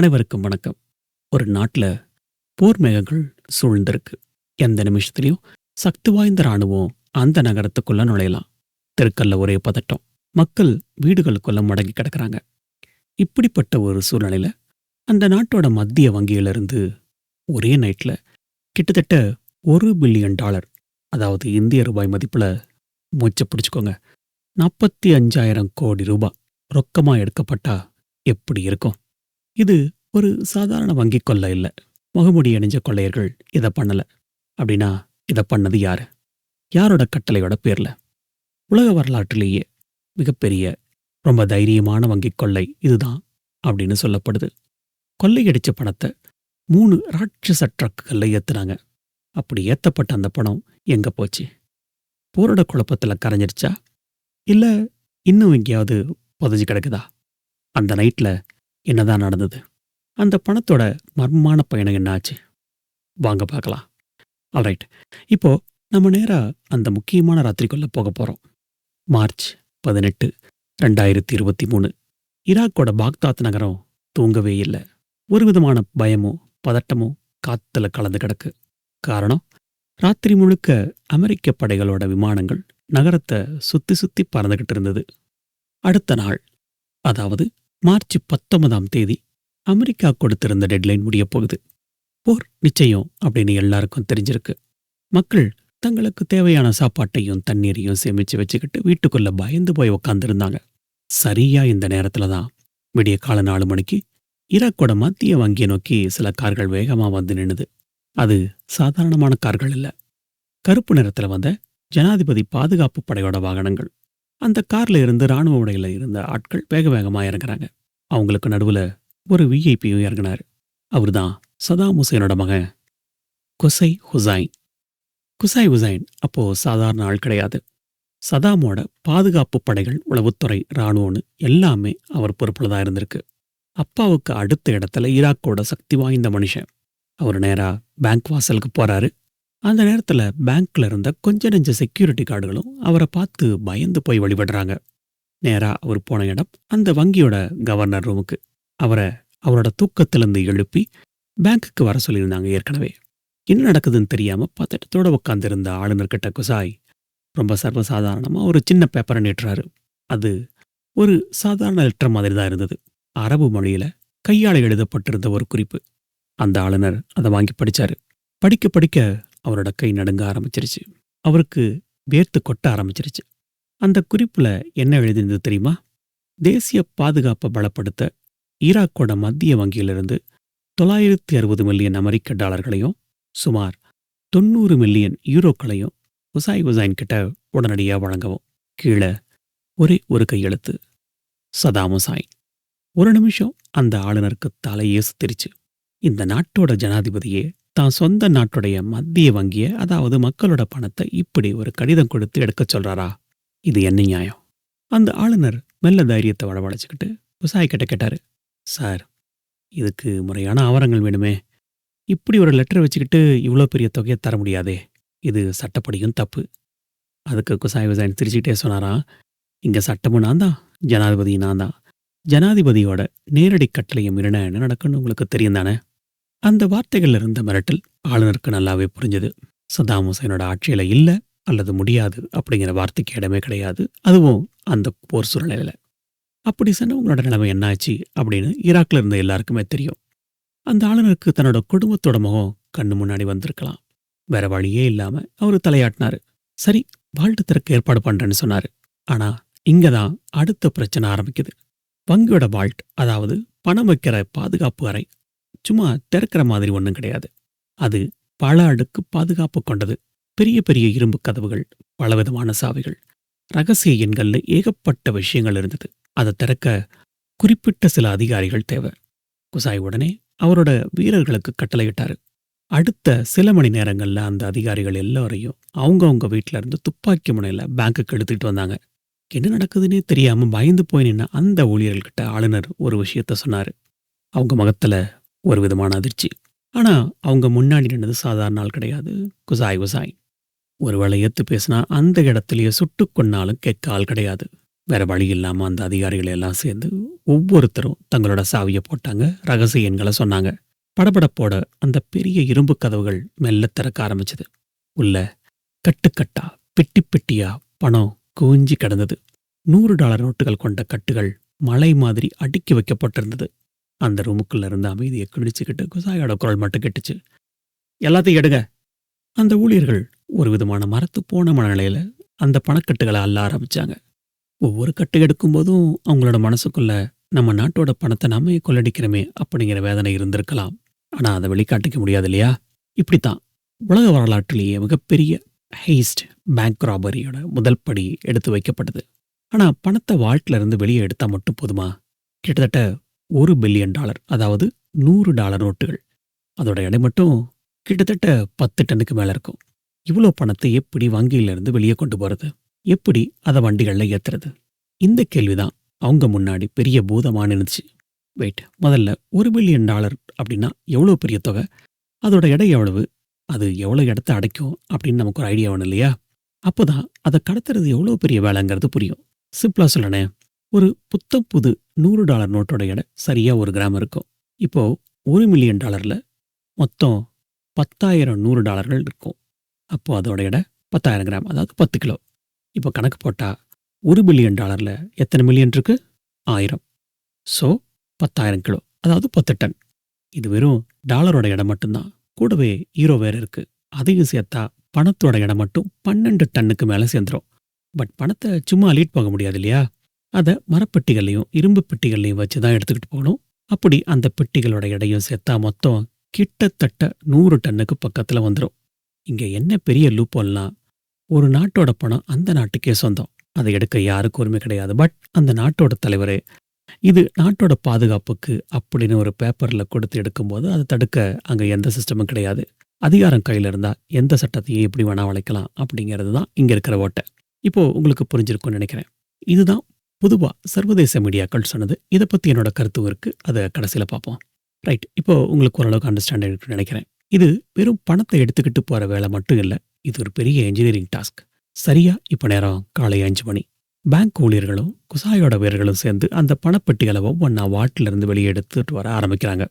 அனைவருக்கும் வணக்கம். ஒரு நாட்டில் போர் மேகங்கள் சூழ்ந்திருக்கு. எந்த நிமிஷத்துலையும் சக்தி வாய்ந்த ராணுவம் அந்த நகரத்துக்குள்ள நுழையலாம். தெருக்கல்ல ஒரே பதட்டம். மக்கள் வீடுகளுக்குள்ள முடங்கி கிடக்குறாங்க. இப்படிப்பட்ட ஒரு சூழ்நிலையில் அந்த நாட்டோட மத்திய வங்கியிலிருந்து ஒரே நைட்ல கிட்டத்தட்ட ஒரு பில்லியன் டாலர் அதாவது இந்திய ரூபாய் மதிப்புல மூச்சை பிடிச்சிக்கோங்க. நாற்பத்தி அஞ்சாயிரம் கோடி ரூபாய் ரொக்கமா எடுக்கப்பட்டா எப்படி இருக்கும்? இது ஒரு சாதாரண வங்கி கொள்ளை இல்லை. முகமுடி அணிஞ்ச கொள்ளையர்கள் இதை பண்ணல. அப்படின்னா இதை பண்ணது யாரு? யாரோட கட்டளையோட பேர்ல? உலக வரலாற்றிலேயே மிகப்பெரிய ரொம்ப தைரியமான வங்கி கொள்ளை இதுதான் அப்படின்னு சொல்லப்படுது. கொள்ளையடிச்ச பணத்தை மூணு ராட்சச ட்ரக்குகள்ல ஏத்துனாங்க. அப்படி ஏத்தப்பட்ட அந்த பணம் எங்க போச்சு? போரோட குழப்பத்துல கரைஞ்சிருச்சா? இல்ல இன்னும் எங்கேயாவது புதைஞ்சு கிடக்குதா? அந்த நைட்ல என்னதான் நடந்தது? அந்த பணத்தோட மர்மமான பயணம் என்னாச்சு? வாங்க பார்க்கலாம். ஆல்ரைட் இப்போ நம்ம நேரா அந்த முக்கியமான ராத்திரிக்குள்ள போக போறோம். மார்ச் பதினெட்டு ரெண்டாயிரத்தி இருபத்தி மூணு ஈராக்கோட பாக்தாத் நகரம் தூங்கவே இல்லை. ஒரு விதமான பயமும் பதட்டமும் காத்துல கலந்து கிடக்கு. காரணம் ராத்திரி முழுக்க அமெரிக்க படைகளோட விமானங்கள் நகரத்தை சுத்தி சுத்தி பறந்துகிட்டு இருந்தது. அடுத்த நாள் அதாவது மார்ச் பத்தொன்பதாம் தேதி அமெரிக்கா கொடுத்திருந்த டெட்லைன் முடியப் போகுது போர் நிச்சயம் அப்படின்னு எல்லாருக்கும் தெரிஞ்சிருக்கு. மக்கள் தங்களுக்கு தேவையான சாப்பாட்டையும் தண்ணீரையும் சேமிச்சு வச்சுக்கிட்டு வீட்டுக்குள்ள பயந்து போய் உக்காந்துருந்தாங்க. சரியா இந்த நேரத்துல தான் விடிய கால நாலு மணிக்கு ஈராக்கோட மத்திய வங்கியை நோக்கி சில கார்கள் வேகமா வந்து நின்னுது. அது சாதாரணமான கார்கள் இல்ல. கருப்பு நிறத்துல வந்த ஜனாதிபதி பாதுகாப்பு படையோட வாகனங்கள். அந்த கார்ல இருந்து ராணுவ உடையில இருந்த ஆட்கள் வேக வேகமா இறங்குறாங்க. அவங்களுக்கு நடுவுல ஒரு விஐபியும் இறங்கினாரு. அவர்தான் சதாம் ஹுசைனோட மகன் குசை ஹுசைன். குசை ஹுசைன் அப்போ சாதாரண ஆள் கிடையாது. சதாமோட பாதுகாப்பு படைகள் உளவுத்துறை இராணுவம்னு எல்லாமே அவர் பொறுப்புல தான் இருந்திருக்கு. அப்பாவுக்கு அடுத்த இடத்துல ஈராக்கோட சக்தி வாய்ந்த மனுஷன். அவர் நேரா பேங்க் வாசலுக்கு போறாரு. அந்த நேரத்துல பேங்க்ல இருந்த கொஞ்ச நெஞ்ச செக்யூரிட்டி கார்டுகளும் அவரை பார்த்து பயந்து போய் வழிபடுறாங்க. நேரா அவர் போன இடம் அந்த வங்கியோட கவர்னர் ரூமுக்கு அவரை அவரோட தூக்கத்திலிருந்து எழுப்பி பேங்க்குக்கு வர சொல்லியிருந்தாங்க ஏற்கனவே. என்ன நடக்குதுன்னு தெரியாம பத்தட்டத்தோட உட்காந்துருந்த ஆளுநர்கிட்ட குசாய் ரொம்ப சர்வசாதாரணமா ஒரு சின்ன பேப்பரை நீட்டுறாரு. அது ஒரு சாதாரண லெட்டர் மாதிரி தான் இருந்தது. அரபு மொழியில கையால எழுதப்பட்டிருந்த ஒரு குறிப்பு. அந்த ஆளுநர் அதை வாங்கி படிச்சாரு. படிக்க படிக்க அவரோட கை நடுங்க ஆரம்பிச்சிருச்சு. அவருக்கு வேர்த்து கொட்ட ஆரம்பிச்சிருச்சு. அந்த குறிப்புல என்ன எழுதியிருந்தது தெரியுமா? தேசிய பாதுகாப்பை பலப்படுத்த ஈராக்கோட மத்திய வங்கியிலிருந்து தொள்ளாயிரத்தி அறுபது மில்லியன் அமெரிக்க டாலர்களையும் சுமார் தொண்ணூறு மில்லியன் யூரோக்களையும் உசாய் உசாயின் கிட்ட உடனடியா வழங்கவும் கீழே ஒரே ஒரு கையெழுத்து சதாம் உசாயின் ஒரு நிமிஷம் அந்த ஆளுநருக்கு தலையே சுத்திருச்சு. இந்த நாட்டோட ஜனாதிபதியே தான் சொந்த நாட்டுடைய மத்திய வங்கியை அதாவது மக்களோட பணத்தை இப்படி ஒரு கடிதம் கொடுத்து எடுக்கச் சொல்றாரா? இது என்ன நியாயம்? அந்த ஆளுநர் மெல்ல தைரியத்தை வளவழைச்சுக்கிட்டு உசாய் கிட்ட கேட்டாரு. சார் இதுக்கு முறையான ஆவணங்கள் வேணுமே. இப்படி ஒரு லெட்டர் வச்சுக்கிட்டு இவ்வளோ பெரிய தொகையை தர முடியாதே. இது சட்டப்படியும் தப்பு. அதுக்கு குசாய் விசாயன் சிரிச்சுக்கிட்டே சொன்னாராம் இங்கே சட்டமும் நான் தான் ஜனாதிபதி நான் தான். ஜனாதிபதியோட நேரடி கட்டளையும் மீறின என்ன நடக்குன்னு உங்களுக்கு தெரியும் தானே? அந்த வார்த்தைகள்ல இருந்த மிரட்டல் ஆளுநருக்கு நல்லாவே புரிஞ்சது. சதாம் ஹுசைனோட ஆட்சியில இல்ல அல்லது முடியாது அப்படிங்கிற வார்த்தைக்கு இடமே கிடையாது. அதுவும் அந்த போர் சூழ்நிலையில. அப்படி சொன்னவங்களோட நிலைமை என்னாச்சு அப்படின்னு ஈராக்ல இருந்த எல்லாருக்குமே தெரியும். அந்த ஆளுநருக்கு தன்னோட குடும்பத்தோட முகம் கண்ணு முன்னாடி வந்திருக்கலாம். வேற வழியே இல்லாம அவரு தலையாட்டினாரு. சரி வாழ்த்து திறக்க ஏற்பாடு பண்றேன்னு சொன்னாரு. ஆனா இங்கதான் அடுத்த பிரச்சனை ஆரம்பிக்குது. வங்கியோட வால்ட் அதாவது பணம் வைக்கிற பாதுகாப்பு அறை சும்மா திறக்கிற மாதிரி ஒன்றும் கிடையாது. அது பல அடுக்கு பாதுகாப்பு கொண்டது. பெரிய பெரிய இரும்பு கதவுகள் பலவிதமான சாவிகள். ரகசிய எண்கள்ல ஏகப்பட்ட விஷயங்கள் இருந்தது. அதை திறக்க குறிப்பிட்ட சில அதிகாரிகள் தேவை. குசாய் உடனே அவரோட வீரர்களுக்கு கட்டளையிட்டாரு. அடுத்த சில மணி நேரங்கள்ல அந்த அதிகாரிகள் எல்லாரையும் அவங்கவுங்க வீட்ல இருந்து துப்பாக்கி முனையில பேங்க்குக்கு எடுத்துட்டு வந்தாங்க. என்ன நடக்குதுன்னே தெரியாம பயந்து போய் நின்ன அந்த ஊழியர்கள்கிட்ட ஆளுநர் ஒரு விஷயத்த சொன்னாரு. அவங்க முகத்தில் ஒரு விதமான அதிர்ச்சி. ஆனா அவங்க முன்னாடி நின்னது சாதாரண நாள் கிடையாது. குசாய் குசாய். ஒருவேளை எத்து பேசினா அந்த இடத்துலயே சுட்டு கொன்னாலும் கேட்க ஆள் கிடையாது. வேற வழி இல்லாமல் அந்த அதிகாரிகள் எல்லாம் சேர்ந்து ஒவ்வொருத்தரும் தங்களோட சாவியை போட்டாங்க. ரகசிய எண்களை சொன்னாங்க. படபடப்போட அந்த பெரிய இரும்பு கதவுகள் மெல்ல திறக்க ஆரம்பிச்சது. உள்ள கட்டுக்கட்டா பெட்டி பெட்டியா பணம் குவிஞ்சி கிடந்தது. நூறு டாலர் நோட்டுகள் கொண்ட கட்டுகள் மலை மாதிரி அடுக்கி வைக்கப்பட்டிருந்தது. அந்த ரூமுக்குள்ள இருந்த அமைதியை கிழிச்சுக்கிட்டு குசாயோட குரல் மட்டும் கெட்டுச்சு. எல்லாத்தையும் எடுங்க. அந்த ஊழியர்கள் ஒரு விதமான மரத்து போன மனநிலையில அந்த பணக்கட்டுகளை அள்ள ஆரம்பிச்சாங்க. ஒவ்வொரு கட்டு எடுக்கும்போதும் அவங்களோட மனசுக்குள்ள நம்ம நாட்டோட பணத்தை நாமே கொள்ளடிக்கிறோமே அப்படிங்கிற வேதனை இருந்திருக்கலாம். ஆனா அதை வெளிக்காட்டிக்க முடியாது இல்லையா? இப்படித்தான். உலக வரலாற்றிலேயே மிகப்பெரிய ஹெய்ஸ்ட் பேங்க் ராபரியோட முதல் படி எடுத்து வைக்கப்பட்டது. ஆனா பணத்தை வால்ட்ல இருந்து வெளியே எடுத்தா மட்டும் போதுமா? கிட்டத்தட்ட ஒரு பில்லியன் டாலர் அதாவது நூறு டாலர் நோட்டுகள். அதோட எடை மட்டும் கிட்டத்தட்ட பத்து டன்னுக்கு மேல இருக்கும். இவ்வளோ பணத்தை எப்படி வங்கியில இருந்து வெளியே கொண்டு போறது? எப்படி அதை வண்டிகள்ல ஏத்துறது? இந்த கேள்விதான் அவங்க முன்னாடி பெரிய பூதமான இருந்துச்சு வெயிட் முதல்ல ஒரு பில்லியன் டாலர் அப்படின்னா எவ்வளோ பெரிய தொகை? அதோட எடை எவ்வளவு? அது எவ்வளோ இடத்த அடைக்கும் அப்படின்னு நமக்கு ஒரு ஐடியா வேணும் இல்லையா? அப்போதான் அதை கடத்துறது எவ்வளோ பெரிய வேலைங்கிறது புரியும். சிம்பிளாக சொல்லணே ஒரு புத்தம் புது நூறு டாலர் நோட்டோட எடை சரியா ஒரு கிராம் இருக்கும். இப்போ ஒரு மில்லியன் டாலர்ல மொத்தம் பத்தாயிரம் நூறு டாலர்கள் இருக்கும். அப்போ அதோட எடை பத்தாயிரம் கிராம் அதாவது பத்து கிலோ. இப்போ கணக்கு போட்டா ஒரு பில்லியன் டாலர்ல எத்தனை மில்லியன் இருக்கு? ஆயிரம். ஸோ பத்தாயிரம் கிலோ அதாவது பத்து டன். இது வெறும் டாலரோட இடம் மட்டும்தான். கூடவே ஈரோ வேற இருக்கு. அதையும் சேர்த்தா பணத்தோட இடம் மட்டும் பன்னெண்டு டன்னுக்கு மேலே சேர்ந்துரும். பட் பணத்தை சும்மா லீட் போக முடியாது இல்லையா? அதை மரப்பெட்டிகள்லையும் இரும்பு பெட்டிகள்லையும் வச்சு தான் எடுத்துக்கிட்டு போகணும். அப்படி அந்த பெட்டிகளோட எடையும் சேர்த்தா மொத்தம் கிட்டத்தட்ட நூறு டன்னுக்கு பக்கத்தில் வந்துடும் இங்கே என்ன பெரிய லூப்போல்னா ஒரு நாட்டோட பணம் அந்த நாட்டுக்கே சொந்தம். அதை எடுக்க யாருக்கும் உரிமை கிடையாது. பட் அந்த நாட்டோட தலைவரே இது நாட்டோட பாதுகாப்புக்கு அப்படின்னு ஒரு பேப்பர்ல கொடுத்து எடுக்கும்போது அதை தடுக்க அங்க எந்த சிஸ்டமும் கிடையாது. அதிகாரம் கையில இருந்தா எந்த சட்டத்தையும் எப்படி வேணா வளைக்கலாம் அப்படிங்கிறது தான் இங்க இருக்கிற ஓட்டை. இப்போ உங்களுக்கு புரிஞ்சிருக்கும்னு நினைக்கிறேன். இதுதான் பொதுவாக சர்வதேச மீடியாக்கள் சொன்னது இதை பற்றி என்னோட கருத்தும் இருக்கு. அதை கடைசியில பார்ப்போம். ரைட் இப்போ உங்களுக்கு ஓரளவுக்கு அண்டர்ஸ்டாண்ட் இருக்குன்னு நினைக்கிறேன். இது வெறும் பணத்தை எடுத்துக்கிட்டு போகிற வேலை மட்டும் இல்லை இது ஒரு பெரிய இன்ஜினியரிங் டாஸ்க் சரியா? இப்போ நேரம் காலை அஞ்சு மணி. பேங்க் ஊழியர்களும் குசாயோட வீரர்களும் சேர்ந்து அந்த பணப்பெட்டிகளை ஒவ்வொன்றா வாட்டிலிருந்து வெளியே எடுத்துட்டு வர ஆரம்பிக்கிறாங்க.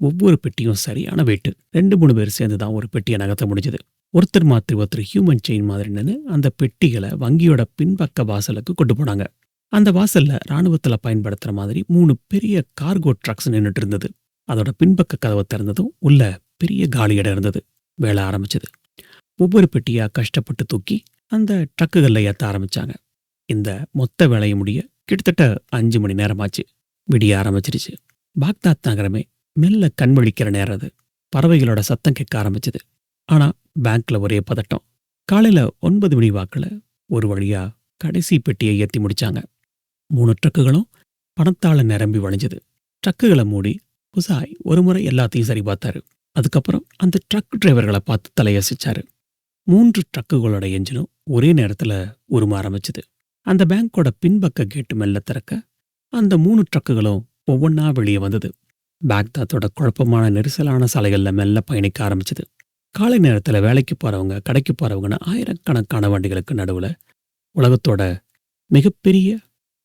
ஒவ்வொரு பெட்டியும் சரியான வெயிட்டு ரெண்டு மூணு பேர் சேர்ந்து தான் ஒரு பெட்டியை நகர்த்த முடிஞ்சது. ஒருத்தர் மாத்திரி ஒருத்தர் ஹியூமன் செயின் மாதிரி நின்று அந்த பெட்டிகளை வங்கியோட பின்பக்க வாசலுக்கு கொண்டு போனாங்க. அந்த வாசல்ல ராணுவத்துல பயன்படுத்துற மாதிரி மூணு பெரிய கார்கோ ட்ரக்ஸ் நின்றுட்டு இருந்தது. அதோட பின்பக்க கதவை திறந்ததும் உள்ள பெரிய காலி இடம் இருந்தது. வேலை ஆரம்பிச்சது. ஒவ்வொரு பெட்டியா கஷ்டப்பட்டு தூக்கி அந்த ட்ரக்குகளில் ஏற்ற ஆரம்பிச்சாங்க. இந்த மொத்த வேலையை முடிய கிட்டத்தட்ட அஞ்சு மணி நேரமாச்சு. விடிய ஆரம்பிச்சிருச்சு. பாக்தாத் நகரமே மெல்ல கண்மொழிக்கிற நேரம் அது. பறவைகளோட சத்தம் கேட்க ஆரம்பிச்சது. ஆனா பேங்க்ல ஒரே பதட்டம். காலையில ஒன்பது மணி வாக்குல ஒரு வழியா கடைசி பெட்டியை ஏத்தி முடிச்சாங்க. மூணு ட்ரக்குகளும் பணத்தால நிரம்பி வழிஞ்சது. ட்ரக்குகளை மூடி புசாய் ஒரு முறை எல்லாத்தையும் சரி பார்த்தாரு. அதுக்கப்புறம் அந்த ட்ரக் டிரைவர்களை பார்த்து தலையசிச்சாரு. மூன்று ட்ரக்குகளோட என்ஜினும் ஒரே நேரத்துல உரும ஆரம்பிச்சது. அந்த பேங்கோட பின்பக்க கேட்டு மெல்ல திறக்க அந்த மூணு ட்ரக்குகளும் ஒவ்வொன்றா வெளியே வந்தது. பாக்தாத்தோட குழப்பமான நெரிசலான சாலைகள்ல மெல்ல பயணிக்க ஆரம்பிச்சது. காலை நேரத்துல வேலைக்கு போறவங்க கடைக்கு போறவங்கன்னு ஆயிரக்கணக்கான வண்டிகளுக்கு நடுவுல உலகத்தோட மிகப்பெரிய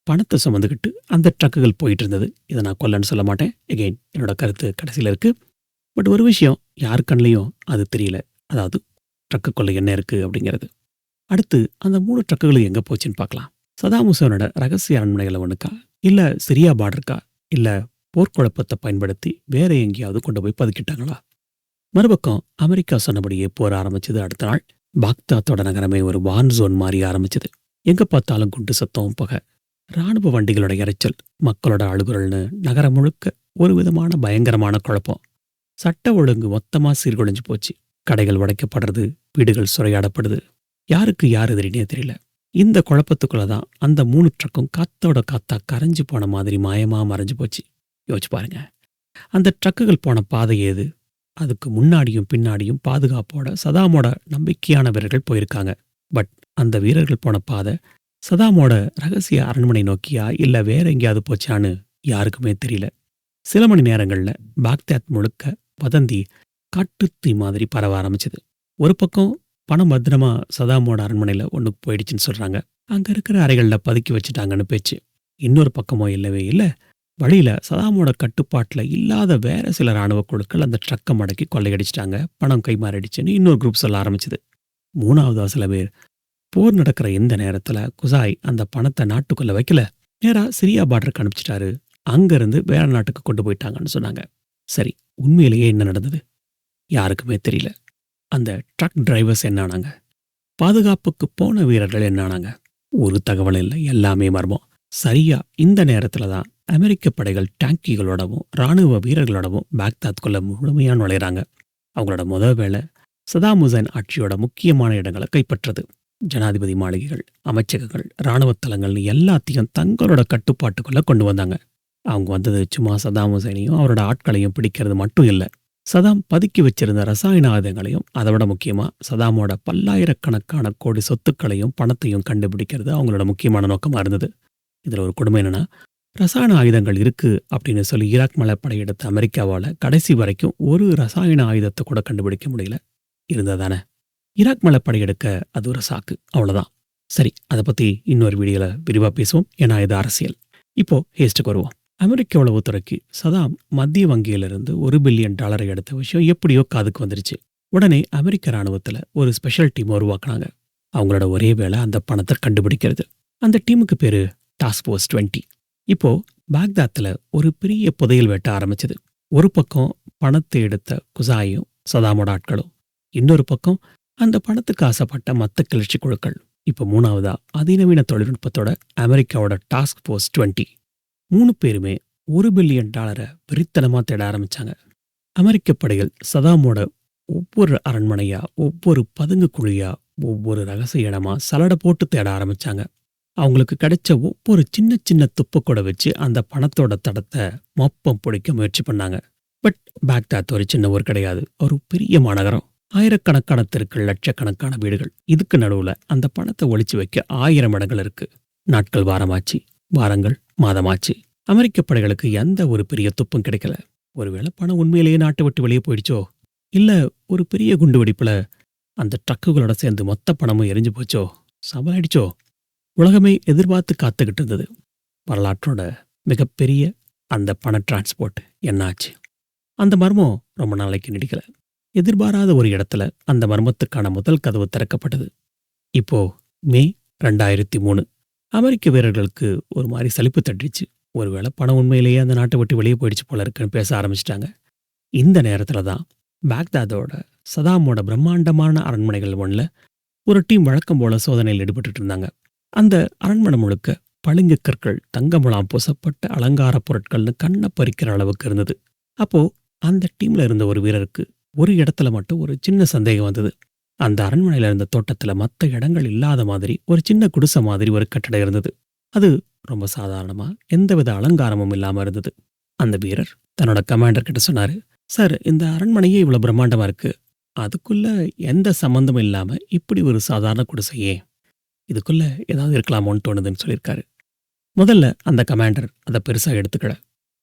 பணத்தை சுமந்துக்கிட்டு அந்த ட்ரக்குகள் போயிட்டு இருந்தது இதை நான் கொல்லன்னு சொல்ல மாட்டேன். எகெயின் என்னோட கருத்து கடைசியில் இருக்கு. பட் ஒரு விஷயம் யார் கண்லேயும் அது தெரியல. அதாவது ட்ரக்கு கொள்ள என்ன இருக்கு அப்படிங்கிறது. அடுத்து அந்த மூணு ட்ரக்குகளும் எங்க போச்சுன்னு பார்க்கலாம். சதாம் ஹுசேனோட ரகசிய அரண்மனைகளை ஒன்றுக்கா இல்லை சிரியா பார்டருக்கா? இல்லை போர்க்குழப்பத்தை பயன்படுத்தி வேற எங்கேயாவது கொண்டு போய் பதுக்கிட்டாங்களா? மறுபக்கம் அமெரிக்கா சொன்னபடியே போர் ஆரம்பிச்சது. அடுத்த நாள் பாக்தாத்தோட நகரமே ஒரு வான் ஜோன் மாதிரி ஆரம்பிச்சது. எங்க பார்த்தாலும் குண்டு சத்தம் பகை. ராணுவ வண்டிகளோட இறைச்சல் மக்களோட அழுகுரல்னு நகரம் முழுக்க ஒரு விதமான பயங்கரமான குழப்பம். சட்ட ஒழுங்கு மொத்தமா சீர்குலைஞ்சு போச்சு. கடைகள் உடைக்கப்படுறது வீடுகள் சுரையாடப்படுது. யாருக்கு யார் எதிரினே தெரியல. இந்த குழப்பத்துக்குள்ள தான் அந்த மூணு ட்ரக்கும் காத்தோட காத்தா கரைஞ்சு போன மாதிரி மாயமா மறைஞ்சு போச்சு. யோசிச்சு பாருங்க. அந்த ட்ரக்குகள் போன பாதை ஏது? அதுக்கு முன்னாடியும் பின்னாடியும் பாதுகாப்போட சதாமோட நம்பிக்கையான வீரர்கள் போயிருக்காங்க. பட் அந்த வீரர்கள் போன பாதை சதாமோட ரகசிய அரண்மனை நோக்கியா இல்ல வேற எங்கேயாவது போச்சான்னு யாருக்குமே தெரியல. சில மணி நேரங்கள்ல பாக்தாத் முழுக்க வதந்தி காட்டுத்தீ மாதிரி பரவ ஆரம்பிச்சது. ஒரு பக்கம் பணம் பத்திரமா சதாமோட அரண்மனையில ஒண்ணுக்கு போயிடுச்சுன்னு சொல்றாங்க. அங்க இருக்கிற அறைகள்ல பதுக்கி வச்சுட்டாங்கன்னு பேச்சு. இன்னொரு பக்கமோ இல்லவே இல்லை. வழியில சதாமோட கட்டுப்பாட்டுல இல்லாத வேற சில ராணுவ குழுக்கள் அந்த ட்ரக்கை மடக்கி கொள்ளையடிச்சிட்டாங்க. பணம் கைமாறிடுச்சுன்னு இன்னொரு குரூப் சொல்ல ஆரம்பிச்சது. மூணாவதா சில பேர் போர் நடக்கிற இந்த நேரத்துல குசாய் அந்த பணத்தை நாட்டுக்குள்ள வைக்கல. நேரா சிரியா பார்டருக்கு அனுப்பிச்சிட்டாரு. அங்கிருந்து வேற நாட்டுக்கு கொண்டு போயிட்டாங்கன்னு சொன்னாங்க. சரி உண்மையிலேயே என்ன நடந்தது? யாருக்குமே தெரியல. அந்த ட்ரக் டிரைவர்ஸ் என்னானாங்க பாதுகாப்புக்கு போன வீரர்கள் என்னானாங்க ஒரு தகவல் இல்லை எல்லாமே மர்மம். சரியா இந்த நேரத்துல தான் அமெரிக்க படைகள் டேங்கிகளோடவும் ராணுவ வீரர்களோடவும் பாக்தாத்குள்ள முழுமையா நுழையிறாங்க. அவங்களோட முதல் வேலை சதாம் ஹுசைன் ஆட்சியோட முக்கியமான இடங்களை கைப்பற்றது. ஜனாதிபதி மாளிகைகள் அமைச்சகங்கள் இராணுவ தளங்கள்னு எல்லாத்தையும் தங்களோட கட்டுப்பாட்டுக்குள்ளே கொண்டு வந்தாங்க. அவங்க வந்தது சும்மா சதாம் ஹுசைனையும் அவரோட ஆட்களையும் பிடிக்கிறது மட்டும் இல்லை. சதாம் பதுக்கி வச்சிருந்த ரசாயன ஆயுதங்களையும் அதை விட சதாமோட பல்லாயிரக்கணக்கான கோடி சொத்துக்களையும் பணத்தையும் கண்டுபிடிக்கிறது அவங்களோட முக்கியமான நோக்கமாக இருந்தது. இதில் ஒரு கொடுமை என்னென்னா ரசாயன ஆயுதங்கள் இருக்குது அப்படின்னு சொல்லி ஈராக் மலை படையெடுத்த அமெரிக்காவால் கடைசி வரைக்கும் ஒரு ரசாயன ஆயுதத்தை கூட கண்டுபிடிக்க முடியல. இருந்ததானே ஈராக் மலை படையெடுக்க அது ஒரு சாக்கு. அவ்வளோதான் சரி அதை பத்தி இன்னொரு வீடியோல விரிவா பேசுவோம். ஏன்னா இது அரசியல். இப்போ ஹேஸ்டுக்கு வருவோம். அமெரிக்க உளவுத்துறைக்கு சதாம் மத்திய வங்கியிலிருந்து ஒரு பில்லியன் டாலரை எடுத்த விஷயம் எப்படியோ காதுக்கு வந்துருச்சு. உடனே அமெரிக்க ராணுவத்துல ஒரு ஸ்பெஷல் டீம் உருவாக்குனாங்க. அவங்களோட ஒரே வேலை அந்த பணத்தை கண்டுபிடிக்கிறது. அந்த டீமுக்கு பேரு டாஸ்க் ஃபோர்ஸ் டுவெண்ட்டி. இப்போ பாக்தாத்தில் ஒரு பெரிய புதையல் வெட்ட ஆரம்பிச்சது. ஒரு பக்கம் பணத்தை எடுத்த குசாயும் சதாமோட ஆட்களும். இன்னொரு பக்கம் அந்த பணத்துக்கு ஆசைப்பட்ட மத்த கிளர்ச்சி குழுக்கள். இப்போ மூணாவதா அதிநவீன தொழில்நுட்பத்தோட அமெரிக்காவோட டாஸ்க் ஃபோர்ஸ் டுவெண்ட்டி. மூணு பேருமே ஒரு பில்லியன் டாலரை வெறித்தனமா தேட ஆரம்பிச்சாங்க. அமெரிக்க படைகள் சதாமோட ஒவ்வொரு அரண்மனையா ஒவ்வொரு பதுங்கு குழியா ஒவ்வொரு ரகசிய இடமா சலடை போட்டு தேட ஆரம்பிச்சாங்க. அவங்களுக்கு கிடைச்ச ஒவ்வொரு சின்ன சின்ன துப்பக்கூட வச்சு அந்த பணத்தோட தடத்தை மொப்பம் பிடிக்க முயற்சி பண்ணாங்க. பட் பாக்தாத் ஒரு சின்ன ஊர் கிடையாது ஒரு பெரிய மாநகரம். ஆயிரக்கணக்கான தெருக்கள் லட்சக்கணக்கான வீடுகள். இதுக்கு நடுவுல அந்த பணத்தை ஒழிச்சு வைக்க ஆயிரம் இடங்கள் இருக்கு. நாட்கள் வாரமாச்சு வாரங்கள் மாதமாச்சு. அமெரிக்க படைகளுக்கு எந்த ஒரு பெரிய துப்பும் கிடைக்கல. ஒருவேளை பணம் உண்மையிலேயே நாட்டை விட்டு வெளியே போயிடுச்சோ? இல்ல ஒரு பெரிய குண்டு வெடிப்புல அந்த ட்ரக்குகளோட சேர்ந்து மொத்த பணமும் எரிஞ்சு போச்சோ? சவாலாயிடுச்சோ? உலகமே எதிர்பார்த்து காத்துக்கிட்டு இருந்தது. வரலாற்றோட மிகப்பெரிய அந்த பண டிரான்ஸ்போர்ட் என்னாச்சு? அந்த மர்மம் ரொம்ப நாளைக்கு நீடிக்கல. எதிர்பாராத ஒரு இடத்துல அந்த மர்மத்துக்கான முதல் கதவு திறக்கப்பட்டது. இப்போ மே ரெண்டாயிரத்தி மூணு. அமெரிக்க வீரர்களுக்கு ஒரு மாதிரி சலிப்பு தட்டிச்சு ஒருவேளை பணம் உண்மையிலேயே அந்த நாட்டை விட்டு வெளியே போயிடுச்சு போல இருக்குன்னு பேச ஆரம்பிச்சிட்டாங்க. இந்த நேரத்துல தான் பாக்தாதோட சதாமோட பிரம்மாண்டமான அரண்மனைகள் ஒன்றில் ஒரு டீம் வழக்கம் போல சோதனையில் ஈடுபட்டுட்டு இருந்தாங்க. அந்த அரண்மனை முழுக்க பளிங்கு கற்கள் தங்கமுலாம் பூசப்பட்ட அலங்கார பொருட்கள்னு கண்ணை பறிக்கிற அளவுக்கு இருந்தது. அப்போ அந்த டீம்ல இருந்த ஒரு வீரருக்கு ஒரு இடத்துல மட்டும் ஒரு சின்ன சந்தேகம் வந்தது. அந்த அரண்மனையில இருந்த தோட்டத்துல மத்த இடங்கள் இல்லாத மாதிரி ஒரு சின்ன குடிசை மாதிரி ஒரு கட்டடம் இருந்தது. அது ரொம்ப சாதாரணமா எந்தவித அலங்காரமும் இல்லாம இருந்தது. அந்த வீரர் தன்னோட கமாண்டர் கிட்ட சொன்னாரு சார் இந்த அரண்மனையே இவ்வளவு பிரம்மாண்டமா இருக்கு. அதுக்குள்ள எந்த சம்பந்தமும் இல்லாம இப்படி ஒரு சாதாரண குடிசையே இதுக்குள்ள ஏதாவது இருக்கலாமோன்னு தோணுதுன்னு சொல்லியிருக்காரு. முதல்ல அந்த கமாண்டர் அதை பெருசா எடுத்துக்கல.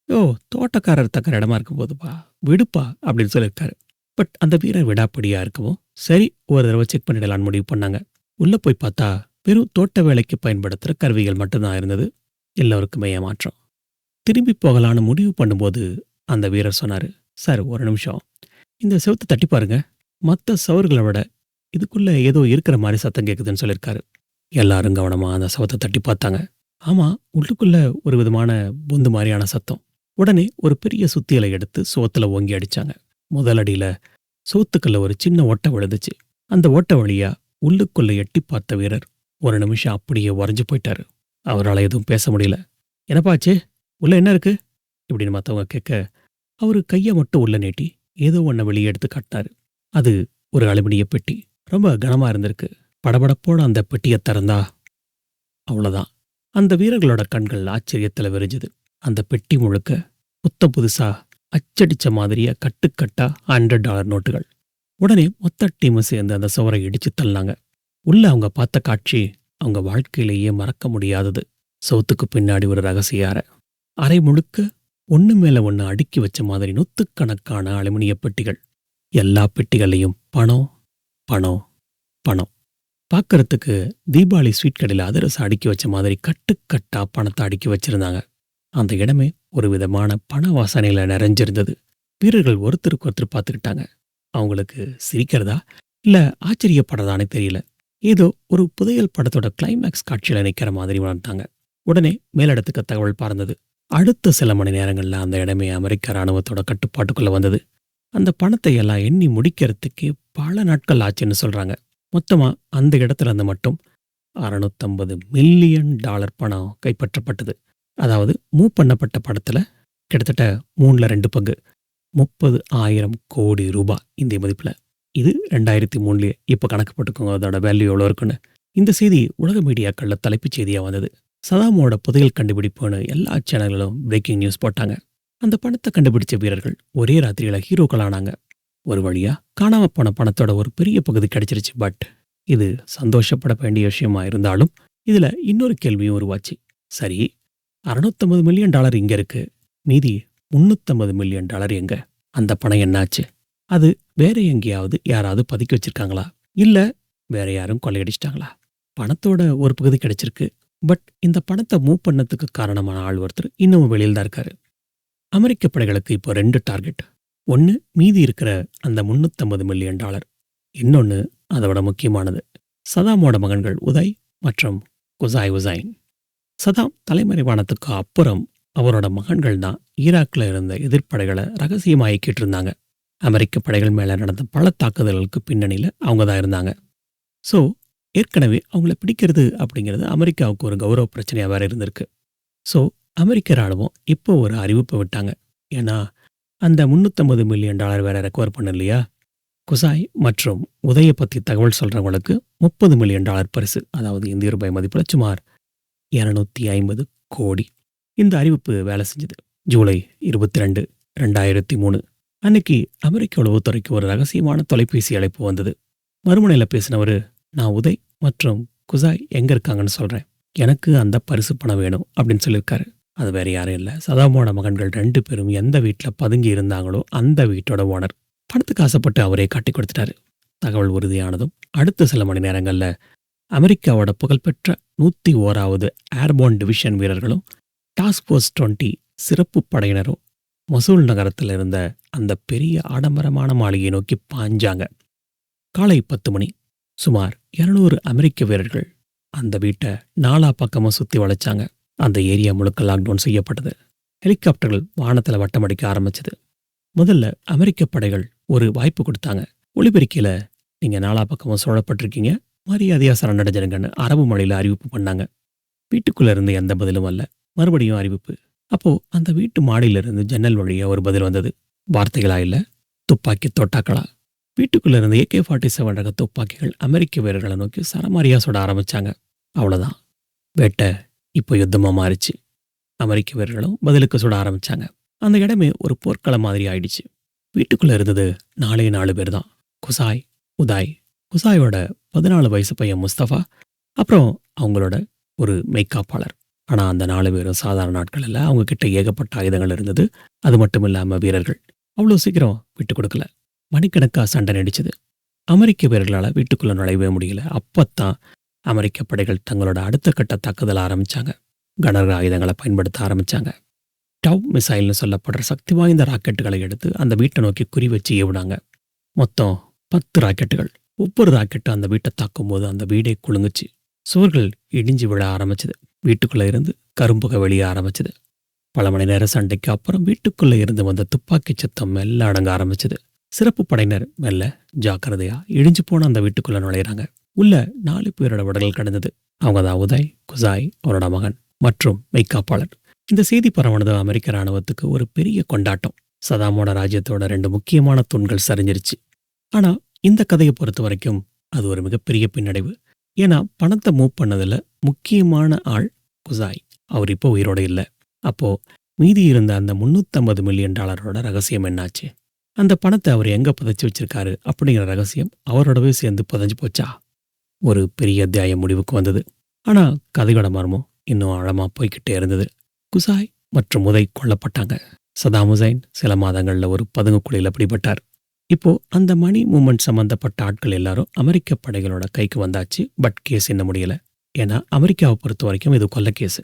ஓ தோட்டக்காரர் தக்கிற இடமா இருக்கும் போதுப்பா விடுப்பா அப்படின்னு சொல்லியிருக்காரு. பட் அந்த வீரர் விடாப்பிடியா இருக்கவும் சரி ஒரு தடவை செக் பண்ணிடலான்னு முடிவு பண்ணாங்க. உள்ள போய் பார்த்தா வெறும் தோட்ட வேலைக்கு பயன்படுத்துகிற கருவிகள் மட்டும்தான் இருந்தது. எல்லோருக்குமே ஏமாற்றம். திரும்பி போகலான்னு முடிவு பண்ணும்போது அந்த வீரர் சொன்னாரு சார் ஒரு நிமிஷம். இந்த செவத்தை தட்டி பாருங்க. மற்ற சவர்களை விட இதுக்குள்ள ஏதோ இருக்கிற மாதிரி சத்தம் கேட்குதுன்னு சொல்லியிருக்காரு. எல்லாரும் கவனமா அந்த சவத்தை தட்டி பார்த்தாங்க. ஆமா உள்ளுக்குள்ள ஒரு விதமான பொந்து மாதிரியான சத்தம். உடனே ஒரு பெரிய சுத்தியலை எடுத்து சுவத்துல ஓங்கி அடிச்சாங்க. முதல் அடியில சோத்துக்குள்ள ஒரு சின்ன ஓட்டை விழுந்துச்சு. அந்த ஓட்டை வழியா உள்ளுக்குள்ள எட்டி பார்த்த வீரர் ஒரு நிமிஷம் அப்படியே உறைஞ்சு போயிட்டாரு. அவரால் எதுவும் பேச முடியல. என்னப்பாச்சு உள்ள என்ன இருக்கு? இப்படின்னு மற்றவங்க கேட்க அவரு கையை மட்டும் உள்ள நீட்டி ஏதோ ஒன்றை வெளியே எடுத்து காட்டினாரு. அது ஒரு அலுமினிய பெட்டி. ரொம்ப கனமா இருந்திருக்கு. படபடப்போட அந்த பெட்டியை திறந்தா அவ்வளோதான் அந்த வீரர்களோட கண்கள் ஆச்சரியத்துல விரிஞ்சுது. அந்த பெட்டி முழுக்க புத்த புதுசா அச்சடிச்ச மாதிரியா கட்டுக்கட்டா ஹண்ட்ரட் டாலர் நோட்டுகள் உடனே மொத்த டீமும் சேர்ந்து அந்த சுவரை இடிச்சு தள்ளாங்க. உள்ள அவங்க பார்த்த காட்சி அவங்க வாழ்க்கையிலேயே மறக்க முடியாதது. சவுத்துக்கு பின்னாடி ஒரு ரகசிய அறை. அறை முழுக்க ஒண்ணு மேல ஒண்ணு அடுக்கி வச்ச மாதிரி நூத்துக்கணக்கான அலுமினிய பெட்டிகள். எல்லா பெட்டிகளையும் பணம் பணம் பணம். பார்க்கறதுக்கு தீபாவளி ஸ்வீட் கடையில் அதிரசம் அடுக்கி வச்ச மாதிரி கட்டுக்கட்டா பணத்தை அடுக்கி வச்சிருந்தாங்க. அந்த இடமே ஒரு விதமான பண வாசனையில் நிறைஞ்சிருந்தது. வீரர்கள் ஒருத்தருக்கு ஒருத்தர் பார்த்துக்கிட்டாங்க. அவங்களுக்கு சிரிக்கிறதா? இல்ல ஆச்சரியப்படுறதானே தெரியல. ஏதோ ஒரு புதையல் படத்தோட கிளைமேக்ஸ் காட்சியில நிற்கிற மாதிரி உணர்ந்தாங்க. உடனே மேலிடத்துக்கு தகவல் பறந்தது. அடுத்த சில மணி நேரங்கள்ல அந்த இடமே அமெரிக்க ராணுவத்தோட கட்டுப்பாட்டுக்குள்ள வந்தது. அந்த பணத்தை எல்லாம் எண்ணி முடிக்கிறதுக்கு பல நாட்கள் ஆச்சுன்னு சொல்றாங்க. மொத்தமா அந்த இடத்துல இருந்து மட்டும் அறுநூத்தம்பது மில்லியன் டாலர் பணம் கைப்பற்றப்பட்டது. அதாவது மூவ் பண்ணப்பட்ட படத்தில் கிட்டத்தட்ட மூணுல ரெண்டு பங்கு. முப்பது ஆயிரம் கோடி ரூபாய் இந்திய மதிப்புல. இது ரெண்டாயிரத்தி மூணுலயே இப்போ கணக்கு போட்டுக்கோங்க அதோட வேல்யூ எவ்வளோ இருக்குன்னு. இந்த செய்தி உலக மீடியாக்கள்ல தலைப்புச் செய்தியா வந்தது. சதாமோட புதையல் கண்டுபிடிப்புன்னு எல்லா சேனல்களும் பிரேக்கிங் நியூஸ் போட்டாங்க. அந்த பணத்தை கண்டுபிடிச்ச வீரர்கள் ஒரே ராத்திரியில ஹீரோக்களானாங்க. ஒரு வழியா காணாம போன பணத்தோட ஒரு பெரிய பகுதி கிடைச்சிருச்சு பட் இது சந்தோஷப்பட வேண்டிய விஷயமா இருந்தாலும் இதுல இன்னொரு கேள்வியும் உருவாச்சு. சரி அறுநூத்தம்பது மில்லியன் டாலர் இங்க இருக்கு. மீதி முன்னூத்தம்பது மில்லியன் டாலர் எங்க? அந்த பணம் என்னாச்சு? அது வேற எங்கேயாவது யாராவது பதுக்கி வச்சிருக்காங்களா? இல்ல வேற யாரும் கொள்ளையடிச்சிட்டாங்களா? பணத்தோட ஒரு பகுதி கிடைச்சிருக்கு. பட் இந்த பணத்தை மூவ் பண்ணதுக்கு காரணமான ஆள் ஒருத்தர் இன்னமும் வெளியில் தான் இருக்காரு. அமெரிக்க படைகளுக்கு இப்போ ரெண்டு டார்கெட். ஒன்னு மீதி இருக்கிற அந்த முன்னூத்தம்பது மில்லியன் டாலர் இன்னொன்னு அதோட முக்கியமானது. சதாமோட மகன்கள் உதய் மற்றும் குசாய் உசைன். சதாம் தலைமறைவானத்துக்கு அப்புறம் அவரோட மகன்கள் தான் ஈராக்ல இருந்த எதிர்ப்படைகளை ரகசியமாக இயக்கிட்டு இருந்தாங்க அமெரிக்க படைகள் மேல நடந்த பல தாக்குதல்களுக்கு பின்னணியில அவங்க தான் இருந்தாங்க. ஸோ ஏற்கனவே அவங்கள பிடிக்கிறது அப்படிங்கிறது அமெரிக்காவுக்கு ஒரு கௌரவ பிரச்சனையா வேற இருந்திருக்கு. ஸோ அமெரிக்க ராணுவம் இப்போ ஒரு அறிவிப்பை விட்டாங்க. ஏன்னா அந்த முந்நூற்றம்பது மில்லியன் டாலர் வேற ரெக்கவர் பண்ண இல்லையா? குசாய் மற்றும் உதய பத்தி தகவல் சொல்றவங்களுக்கு முப்பது மில்லியன் டாலர் பரிசு அதாவது இந்திய ரூபாய் மதிப்புல சுமார் இருநூத்தி ஐம்பது கோடி. இந்த அறிவிப்பு வேலை செஞ்சது. ஜூலை இருபத்தி ரெண்டு ரெண்டாயிரத்தி மூணு. அன்னைக்கு அமெரிக்க உளவுத்துறைக்கு ஒரு ரகசியமான தொலைபேசி அழைப்பு வந்தது. மறுமுனையில் பேசினவர் நான் உதய் மற்றும் குசாய் எங்க இருக்காங்கன்னு சொல்றேன். எனக்கு அந்த பரிசு பணம் வேணும் அப்படின்னு சொல்லியிருக்காரு. அது வேற யாரும் இல்லை. சதாமோட மகன்கள் ரெண்டு பேரும் எந்த வீட்டில் பதுங்கி இருந்தாங்களோ அந்த வீட்டோட ஓனர். பணத்துக்கு ஆசைப்பட்டு அவரே காட்டி கொடுத்துட்டாரு. தகவல் உறுதியானதும் அடுத்த சில மணி நேரங்கள்ல அமெரிக்காவோட புகழ்பெற்ற நூத்தி ஓராவது ஏர்போன் டிவிஷன் வீரர்களும் டாஸ்க் ஃபோர்ஸ் டுவெண்ட்டி சிறப்பு படையினரும் மொசூல் நகரத்தில் இருந்த அந்த பெரிய ஆடம்பரமான மாளிகையை நோக்கி பாஞ்சாங்க காலை பத்து மணி சுமார் இருநூறு அமெரிக்க வீரர்கள் அந்த வீட்டை நாலா பக்கமும் சுத்தி வளைச்சாங்க. அந்த ஏரியா முழுக்க லாக்டவுன் செய்யப்பட்டது. ஹெலிகாப்டர்கள் வானத்துல வட்டமடிக்க ஆரம்பிச்சது. முதல்ல அமெரிக்க படைகள் ஒரு வாய்ப்பு கொடுத்தாங்க. ஒளிபெருக்கையில நீங்க நாலா பக்கமும் சூழப்பட்டிருக்கீங்க. மரியாதையா சரணடைஞ்சிருங்கன்னு அரபு மொழியில் அறிவிப்பு பண்ணாங்க. வீட்டுக்குள்ளே இருந்து எந்த பதிலும் அல்ல. மறுபடியும் அறிவிப்பு. அப்போ அந்த வீட்டு மாடியில இருந்து ஜன்னல் வழியாக ஒரு பதில் வந்தது. வார்த்தைகளா இல்லை துப்பாக்கி தொட்டாக்களா? வீட்டுக்குள்ள இருந்து ஏகே ஃபார்ட்டி செவன் ரக துப்பாக்கிகள் அமெரிக்க வீரர்களை நோக்கி சரமாரியாக சுட ஆரம்பிச்சாங்க. அவ்வளோதான் வேட்டை இப்போ யுத்தமாக மாறிச்சு. அமெரிக்க வீரர்களும் பதிலுக்கு சுட ஆரம்பிச்சாங்க. அந்த இடமே ஒரு போர்க்களம் மாதிரி ஆயிடுச்சு. வீட்டுக்குள்ளே இருந்தது நாலே நாலு பேர் தான். குசாய் உதாய் குசாயோட பதினாலு வயசு பையன் முஸ்தபா அப்புறம் அவங்களோட ஒரு மெய்காப்பாளர் ஆனா அந்த நாலு பேரும் சாதாரண நாட்கள் இல்லை. அவங்க கிட்ட ஏகப்பட்ட ஆயுதங்கள் இருந்தது. அது மட்டும் இல்லாம வீரர்கள் அவ்வளோ சீக்கிரம் விட்டு கொடுக்கல. மணிக்கணக்கா சண்டை நடிச்சது. அமெரிக்க வீரர்களால வீட்டுக்குள்ள நுழையவே முடியல. அப்பத்தான் அமெரிக்க படைகள் தங்களோட அடுத்த கட்ட தாக்குதல் ஆரம்பிச்சாங்க. கனரக ஆயுதங்களை பயன்படுத்த ஆரம்பிச்சாங்க. டவ் மிசைல்னு சொல்லப்படுற சக்தி வாய்ந்த ராக்கெட்டுகளை எடுத்து அந்த வீட்டை நோக்கி குறி வச்சு ஏவினாங்க. மொத்தம் பத்து ராக்கெட்டுகள். ஒவ்வொரு ராக்கெட்டும் அந்த வீட்டை தாக்கும்போது அந்த வீடே குலுங்குச்சு. சுவர்கள் இடிஞ்சு விழ ஆரம்பிச்சது. வீட்டுக்குள்ளே இருந்து கரும்புகை வெளிய ஆரம்பிச்சது. பல மணி நேர சண்டைக்கு அப்புறம் வீட்டுக்குள்ளே இருந்து வந்த துப்பாக்கி சத்தம் மெல்ல அடங்க ஆரம்பிச்சது. சிறப்பு படையினர் மெல்ல ஜாக்கிரதையா இடிஞ்சு போன அந்த வீட்டுக்குள்ள நுழையிறாங்க. உள்ள நாலு பேரோட உடல்கள் கடந்தது. அவங்க தான் உதய் குசாய் அவரோட மகன் மற்றும் மெய்காப்பாளர். இந்த செய்தி பரவனது அமெரிக்க ராணுவத்துக்கு ஒரு பெரிய கொண்டாட்டம். சதாமோட ராஜ்யத்தோட ரெண்டு முக்கியமான தூண்கள் சரிஞ்சிருச்சு. ஆனா இந்த கதையை பொறுத்த வரைக்கும் அது ஒரு மிகப்பெரிய பின்னடைவு. ஏன்னா பணத்தை மூவ் பண்ணதுல முக்கியமான ஆள் குசாய். அவர் இப்போ உயிரோட இல்லை. அப்போ மீதி இருந்த அந்த முன்னூத்தம்பது மில்லியன் டாலரோட ரகசியம் என்னாச்சு? அந்த பணத்தை அவர் எங்க புதைச்சு வச்சிருக்காரு அப்படிங்கிற ரகசியம் அவரோடவே சேர்ந்து புதைஞ்சு போச்சா? ஒரு பெரிய அத்தியாயம் முடிவுக்கு வந்தது. ஆனா கதையோட மர்மம் இன்னும் ஆழமா போய்கிட்டே இருந்தது. குசாய் மற்றும் உதை கொல்லப்பட்டாங்க. சதாம் ஹுசைன் சில மாதங்கள்ல ஒரு பதுங்கு குழியில் பிடிபட்டார். இப்போ அந்த மணி மூமெண்ட் சம்மந்தப்பட்ட ஆட்கள் எல்லாரும் அமெரிக்க படைகளோட கைக்கு வந்தாச்சு. பட் கேஸ் என்ன முடியல? ஏன்னா அமெரிக்காவை பொறுத்த வரைக்கும் இது கொல்ல கேஸ்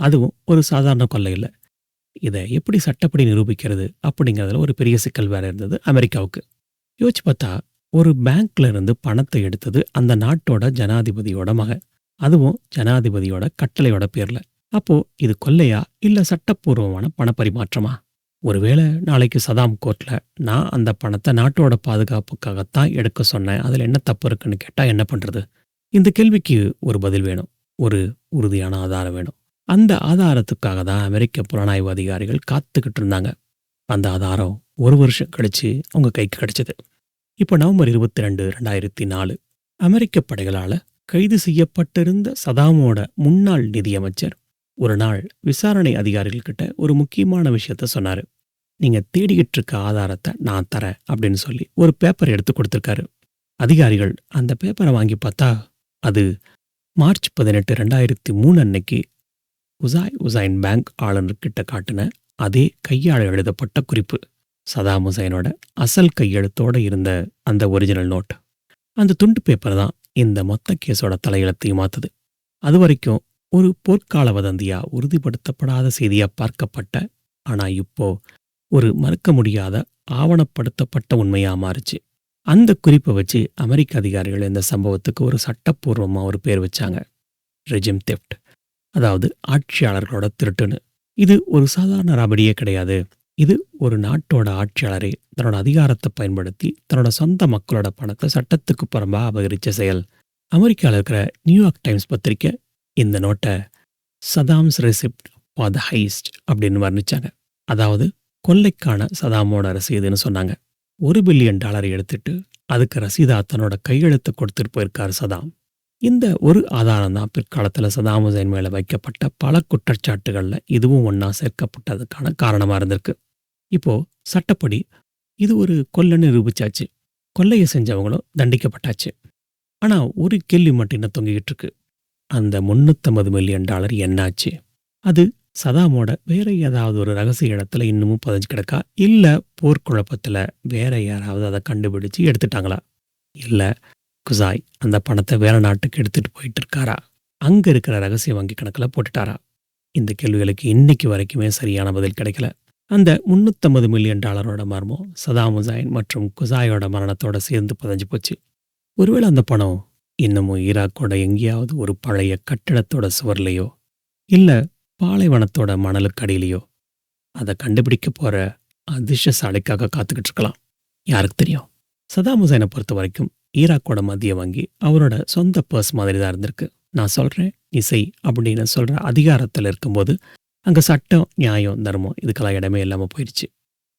அதுவும் ஒரு சாதாரண கொள்ளை இல்லை. இதை எப்படி சட்டப்படி நிரூபிக்கிறது? அப்படிங்கிறதுல ஒரு பெரிய சிக்கல் வேற இருந்தது அமெரிக்காவுக்கு. யோசிச்சு பார்த்தா ஒரு பேங்க்ல இருந்து பணத்தை எடுத்தது அந்த நாட்டோட ஜனாதிபதியோட மகன். அதுவும் ஜனாதிபதியோட கட்டளையோட பேர்ல. அப்போ இது கொள்ளையா இல்ல சட்டப்பூர்வமான பணப்பரிமாற்றமா? ஒருவேளை நாளைக்கு சதாம் கோர்ட்ல நான் அந்த பணத்தை நாட்டோட பாதுகாப்புக்காகத்தான் எடுக்க சொன்னேன். அதுல என்ன தப்பு இருக்குன்னு கேட்டா என்ன பண்றது? இந்த கேள்விக்கு ஒரு பதில் வேணும். ஒரு உறுதியான ஆதாரம் வேணும். அந்த ஆதாரத்துக்காக தான் அமெரிக்க புலனாய்வு அதிகாரிகள் காத்துக்கிட்டு இருந்தாங்க. அந்த ஆதாரம் ஒரு வருஷம் கழிச்சு அவங்க கைக்கு கிடைச்சது. இப்போ நவம்பர் இருபத்தி ரெண்டு ரெண்டாயிரத்தி நாலு அமெரிக்க படைகளால கைது செய்யப்பட்டிருந்த சதாமோட முன்னாள் நிதியமைச்சர் ஒரு நாள் விசாரணை அதிகாரிகள் கிட்ட ஒரு முக்கியமான விஷயத்த சொன்னாரு. நீங்க தேடிக்கிட்டு இருக்க ஆதாரத்தை நான் தரேன் அப்படின்னு சொல்லி ஒரு பேப்பர் எடுத்து கொடுத்துருக்காரு. அதிகாரிகள் அந்த பேப்பரை வாங்கி பார்த்தா அது மார்ச் பதினெட்டு ரெண்டாயிரத்தி மூணு அன்னைக்கு உசாய் உசைன் பேங்க் ஆளுநர்கிட்ட காட்டின அதே கையால் எழுதப்பட்ட குறிப்பு. சதாம் ஹுசைனோட அசல் கையெழுத்தோட இருந்த அந்த ஒரிஜினல் நோட் அந்த துண்டு பேப்பர் தான் இந்த மொத்த கேஸோட தலையெழுத்தையும் மாத்துது. அது வரைக்கும் ஒரு போர்க்கால வதந்தியா உறுதிப்படுத்தப்படாத செய்தியா பார்க்கப்பட்ட ஆனா இப்போ ஒரு மறுக்க முடியாத ஆவணப்படுத்தப்பட்ட உண்மையா மாறுச்சு. அந்த குறிப்பை வச்சு அமெரிக்க அதிகாரிகள் இந்த சம்பவத்துக்கு ஒரு சட்டப்பூர்வமா ஒரு பேர் வச்சாங்க. ரெஜிம் தெஃப்ட் அதாவது ஆட்சியாளர்களோட திருட்டுன்னு. இது ஒரு சாதாரண ராபடியே கிடையாது. இது ஒரு நாட்டோட ஆட்சியாளரே தன்னோட அதிகாரத்தை பயன்படுத்தி தன்னோட சொந்த மக்களோட பணத்தை சட்டத்துக்கு புறம்பா அபகரிச்ச செயல். அமெரிக்காவில் இருக்கிற நியூயார்க் டைம்ஸ் பத்திரிக்கை இந்த நோட்டை Saddam's receipt for the heist அப்படின்னு வர்ணிச்சாங்க. அதாவது கொள்ளைக்கான சதாமோட ரசீதுன்னு சொன்னாங்க. ஒரு பில்லியன் டாலரை எடுத்துட்டு அதுக்கு ரசீதா தன்னோட கையெழுத்து கொடுத்துட்டு போயிருக்காரு சதாம். இந்த ஒரு ஆதாரம் தான் பிற்காலத்தில் சதாம் ஹுசைன் மேலே வைக்கப்பட்ட பல குற்றச்சாட்டுகள்ல இதுவும் ஒன்றா சேர்க்கப்பட்டதுக்கான காரணமா இருந்திருக்கு. இப்போ சட்டப்படி இது ஒரு கொல்லைன்னு நிரூபிச்சாச்சு. கொள்ளையை செஞ்சவங்களும் தண்டிக்கப்பட்டாச்சு. ஆனா ஒரு கேள்வி மட்டும் என்ன தொங்கிக்கிட்டு இருக்கு. அந்த முன்னூத்தம்பது மில்லியன் டாலர் என்னாச்சு? அது சதாமோட வேற ஏதாவது ஒரு ரகசிய இடத்துல இன்னமும் பதிஞ்சு கிடக்கா? இல்ல போர்க்குழப்பத்துல வேற யாராவது அதை கண்டுபிடிச்சு எடுத்துட்டாங்களா? இல்ல குசாய் அந்த பணத்தை வேற நாட்டுக்கு எடுத்துட்டு போயிட்டு இருக்காரா? அங்க இருக்கிற ரகசிய வங்கி கணக்குல போட்டுட்டாரா? இந்த கேள்விகளுக்கு இன்னைக்கு வரைக்குமே சரியான பதில் கிடைக்கல. அந்த முன்னூத்தம்பது மில்லியன் டாலரோட மர்மம் சதாம் ஹுசைன் மற்றும் குசாயோட மரணத்தோட சேர்ந்து புதைஞ்சு போச்சு. ஒருவேளை அந்த பணம் இன்னமும் ஈராக்கோட எங்கேயாவது ஒரு பழைய கட்டிடத்தோட சுவர்லையோ இல்ல பாலைவனத்தோட மணலுக்கடியிலையோ அதை கண்டுபிடிக்க போகிற அதிர்ஷ்டசாலைக்காக காத்துக்கிட்டு இருக்கலாம் யாருக்கு தெரியும்? சதாம் ஹுசைனை பொறுத்த வரைக்கும் ஈராக்கோட மத்திய வங்கி அவரோட சொந்த பர்ஸ் மாதிரி தான் இருந்திருக்கு. நான் சொல்றேன் இசை அப்படின்னு சொல்ற அதிகாரத்தில் இருக்கும்போது அங்க சட்டம் நியாயம் தர்மம் இதுக்கெல்லாம் இடமே இல்லாம போயிடுச்சு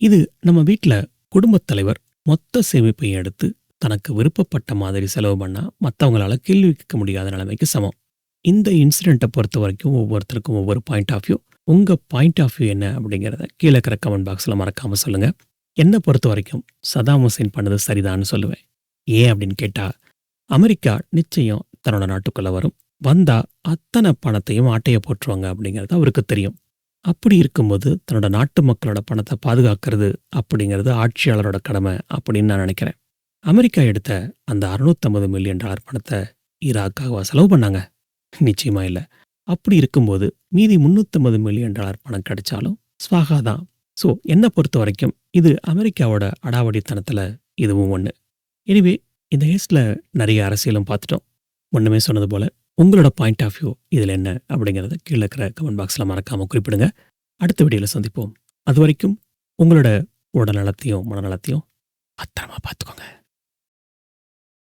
இது நம்ம வீட்டில் குடும்பத் தலைவர் மொத்த சேமிப்பையும் எடுத்து தனக்கு விருப்பப்பட்ட மாதிரி செலவு பண்ணால் மற்றவங்களால கேள்வி கேட்க முடியாத நிலைமைக்கு சமம். இந்த இன்சிடெண்ட்டை பொறுத்த வரைக்கும் ஒவ்வொருத்தருக்கும் ஒவ்வொரு பாயிண்ட் ஆஃப் வியூ உங்கள் பாயிண்ட் ஆஃப் வியூ என்ன அப்படிங்கிறத கீழே இருக்கிற கமெண்ட் பாக்ஸ்ல மறக்காமல் சொல்லுங்க. என்னை பொறுத்த வரைக்கும் சதாம் ஹுசைன் பண்ணது சரிதான்னு சொல்லுவேன். ஏன் அப்படின்னு கேட்டால் அமெரிக்கா நிச்சயம் தன்னோட நாட்டுக்குள்ளே வரும். வந்தா அத்தனை பணத்தையும் ஆட்டையை போட்டுருவாங்க அப்படிங்கிறது அவருக்கு தெரியும். அப்படி இருக்கும்போது தன்னோட நாட்டு மக்களோட பணத்தை பாதுகாக்கிறது அப்படிங்கிறது ஆட்சியாளரோட கடமை அப்படின்னு நான் நினைக்கிறேன். அமெரிக்கா எடுத்த அந்த அறுநூத்தம்பது மில்லியன் டாலர் பணத்தை ஈராக்காக செலவு பண்ணாங்க. நிச்சயமா இல்லை. அப்படி இருக்கும்போது மீதி முன்னூத்தம்பது மில்லியன் டாலர் பணம் கிடைச்சாலும் ஸ்வாகா தான். ஸோ என்னை பொறுத்த வரைக்கும் இது அமெரிக்காவோட அடாவடித்தனத்தில் இதுவும் ஒன்று எனிவே இந்த ஹேஸ்டில் நிறைய அரசியலும் பார்த்துட்டோம். முன்னமே சொன்னது போல உங்களோட பாயிண்ட் ஆஃப் வியூ இதில் என்ன அப்படிங்கிறத கீழே இருக்கிற கமெண்ட் பாக்ஸில் மறக்காமல் குறிப்பிடுங்க. அடுத்த வீடியோவில் சந்திப்போம். அது வரைக்கும் உங்களோட உடல் நலத்தையும் மனநலத்தையும் பத்திரமா பார்த்துக்கோங்க.